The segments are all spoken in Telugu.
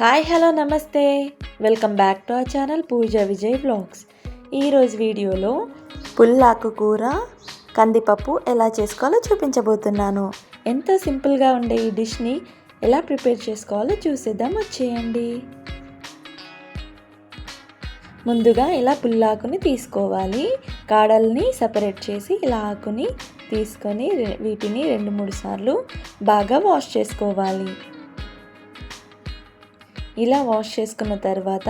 హాయ్ హలో నమస్తే. Welcome back to our channel Pooja Vijay vlogs. ఈరోజు వీడియోలో పుల్లాకు కూర కందిపప్పు ఎలా చేసుకోవాలో చూపించబోతున్నాను. ఎంతో సింపుల్గా ఉండే ఈ డిష్ని ఎలా ప్రిపేర్ చేసుకోవాలో చూసేద్దాం వచ్చేయండి. ముందుగా ఇలా పుల్లాకుని తీసుకోవాలి. కాడల్ని సపరేట్ చేసి ఇలా ఆకుని తీసుకొని వీటిని రెండు మూడు సార్లు బాగా వాష్ చేసుకోవాలి. ఇలా వాష్ చేసుకున్న తర్వాత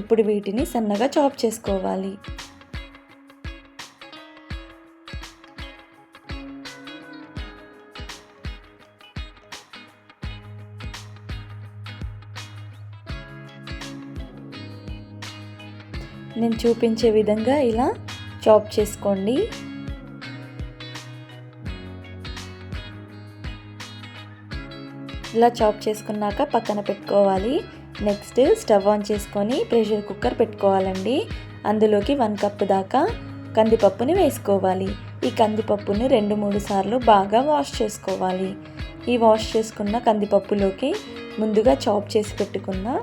ఇప్పుడు వీటిని సన్నగా చాప్ చేసుకోవాలి. నేను చూపించే విధంగా ఇలా చాప్ చేసుకోండి. ఇలా చాప్ చేసుకున్నాక పక్కన పెట్టుకోవాలి. నెక్స్ట్ స్టవ్ ఆన్ చేసుకొని ప్రెషర్ కుక్కర్ పెట్టుకోవాలండి. అందులోకి వన్ కప్ దాకా కందిపప్పుని వేసుకోవాలి. ఈ కందిపప్పుని రెండు మూడు సార్లు బాగా వాష్ చేసుకోవాలి. ఈ వాష్ చేసుకున్న కందిపప్పులోకి ముందుగా చాప్ చేసి పెట్టుకున్న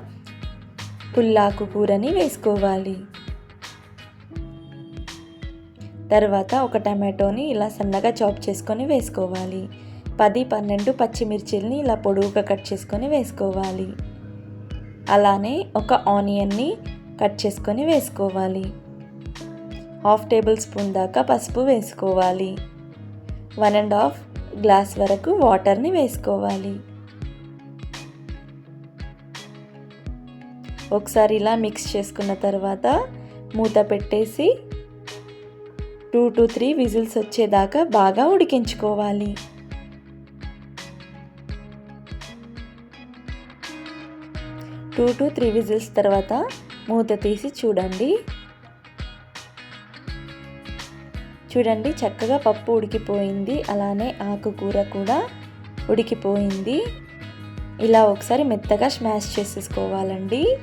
పుల్లాకు కూరని వేసుకోవాలి. తర్వాత ఒక టమాటోని ఇలా సన్నగా చాప్ చేసుకొని వేసుకోవాలి. పది పన్నెండు పచ్చిమిర్చిల్ని ఇలా పొడవుగా కట్ చేసుకొని వేసుకోవాలి. అలానే ఒక ఆనియన్ని కట్ చేసుకొని వేసుకోవాలి. హాఫ్ టేబుల్ స్పూన్ దాకా పసుపు వేసుకోవాలి. వన్ అండ్ హాఫ్ గ్లాస్ వరకు వాటర్ని వేసుకోవాలి. ఒకసారి ఇలా మిక్స్ చేసుకున్న తర్వాత మూత పెట్టేసి టూ టు త్రీ విజిల్స్ వచ్చేదాకా బాగా ఉడికించుకోవాలి. టూ టు త్రీ విజిల్స్ తర్వాత మూత తీసి చూడండి. చూడండి చక్కగా పప్పు ఉడికిపోయింది. అలానే ఆకుకూర కూడా ఉడికిపోయింది. ఇలా ఒకసారి మెత్తగా స్మాష్ చేసేసుకోవాలండి.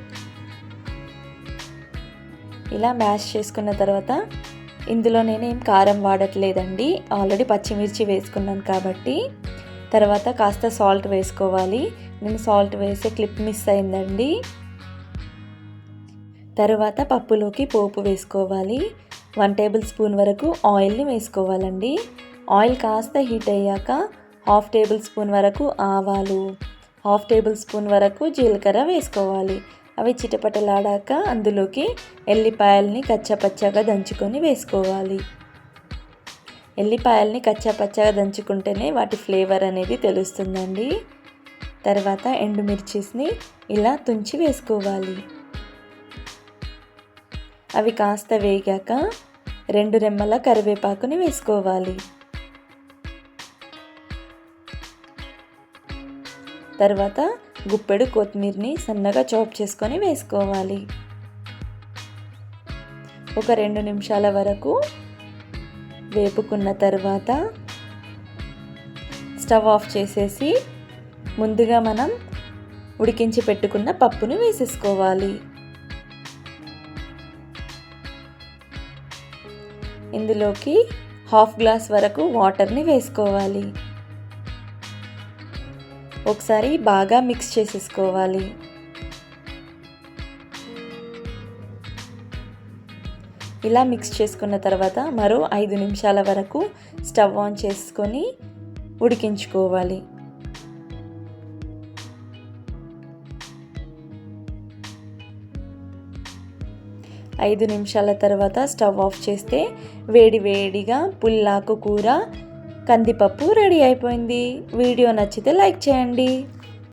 ఇలా మ్యాష్ చేసుకున్న తర్వాత ఇందులో నేనేం కారం వాడట్లేదండి. ఆల్రెడీ పచ్చిమిర్చి వేసుకున్నాను కాబట్టి తర్వాత కాస్త సాల్ట్ వేసుకోవాలి. నేను సాల్ట్ వేసే క్లిప్ మిస్ అయిందండి. తర్వాత పప్పులోకి పోపు వేసుకోవాలి. వన్ టేబుల్ స్పూన్ వరకు ఆయిల్ని వేసుకోవాలండి. ఆయిల్ కాస్త హీట్ అయ్యాక హాఫ్ టేబుల్ స్పూన్ వరకు ఆవాలు హాఫ్ టేబుల్ స్పూన్ వరకు జీలకర్ర వేసుకోవాలి. అవి చిటపటలాడాక అందులోకి ఎల్లిపాయల్ని కచ్చపచ్చగా దంచుకొని వేసుకోవాలి. ఎల్లిపాయల్ని కచ్చపచ్చగా దంచుకుంటేనే వాటి ఫ్లేవర్ అనేది తెలుస్తుందండి. తర్వాత ఎండుమిర్చిస్ని ఇలా తుంచి వేసుకోవాలి. అవి కాస్త వేగాక రెండు రెమ్మల కరివేపాకుని వేసుకోవాలి. తర్వాత గుప్పెడు కొత్తిమీరని సన్నగా చాప్ చేసుకొని వేసుకోవాలి. ఒక రెండు నిమిషాల వరకు వేపుకున్న తర్వాత స్టవ్ ఆఫ్ చేసేసి ముందుగా మనం ఉడికించి పెట్టుకున్న పప్పుని వేసేసుకోవాలి. ఇందులోకి హాఫ్ గ్లాస్ వరకు వాటర్ని వేసుకోవాలి. ఒకసారి బాగా మిక్స్ చేసేసుకోవాలి. ఇలా మిక్స్ చేసుకున్న తర్వాత మరో ఐదు నిమిషాల వరకు స్టవ్ ఆన్ చేసుకొని ఉడికించుకోవాలి. ఐదు నిమిషాల తర్వాత స్టవ్ ఆఫ్ చేస్తే వేడి వేడిగా పుల్లాకు కూర కందిపప్పు రెడీ అయిపోయింది. వీడియో నచ్చితే లైక్ చేయండి.